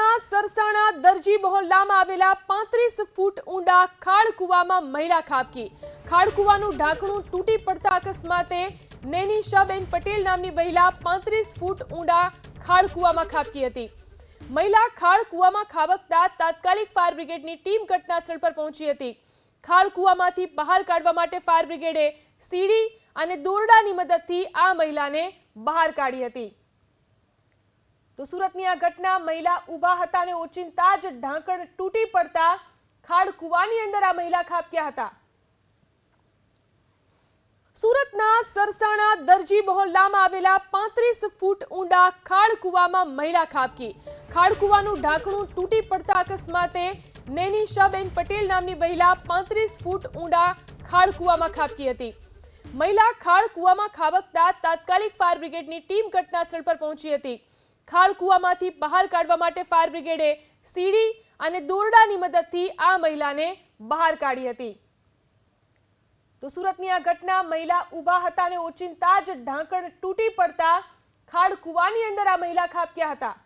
સુરતના સરસાણા દરજી મહોલ્લામાં આવેલા પાંત્રીસ ફૂટ ઊંડા ખાડ કૂવામાં મહિલા ખાબકી. ખાડ કૂવાનું ઢાંકણું તૂટી પડતા અકસ્માતે નૈનિશાબેન પટેલ નામની મહિલા પાંત્રીસ ફૂટ ઊંડા ખાડ કૂવામાં ખાબકી હતી. મહિલા ખાડ કૂવામાં ખાબકતા તાત્કાલિક ફાયર બ્રિગેડની ટીમ ઘટના સ્થળ પર પહોંચી હતી. ખાડ કૂવામાંથી બહાર કાઢવા માટે ફાયર બ્રિગેડે સીડી અને દોરડાની મદદથી આ મહિલાને બહાર કાઢી હતી. તો સુરતની આ ઘટના મહિલા ઊભા હતા અને ઓચિંતા જ ઢાંકણ તૂટી પડતા ખાડ કૂવાની અંદર આ મહિલા ખાબક્યા હતા. સુરતના સરસાણા દરજી મહોલ્લામાં આવેલા પાંત્રીસ ફૂટ ઊંડા ખાડ કૂવામાં મહિલા ખાબકી. ખાડ કૂવાનું ઢાંકણું તૂટી પડતા અકસ્માતે નૈનિશાબેન પટેલ નામની મહિલા પાંત્રીસ ફૂટ ઊંડા ખાડ કૂવામાં ખાબકી હતી. મહિલા ખાડ કૂવામાં ખાબકતા તાત્કાલિક ફાયર બ્રિગેડની ટીમ ઘટના સ્થળ પર પહોંચી હતી. ખાડ કૂવામાંથી બહાર કાઢવા માટે ફાયર બ્રિગેડે સીડી અને દોરડાની મદદથી આ મહિલાને બહાર કાઢી હતી. તો સુરતની આ ઘટના, મહિલા ઊભા હતા અને ઓચિંતા જ ઢાંકણ તૂટી પડતા ખાડ કૂવાની અંદર આ મહિલા ખાબક્યા હતા.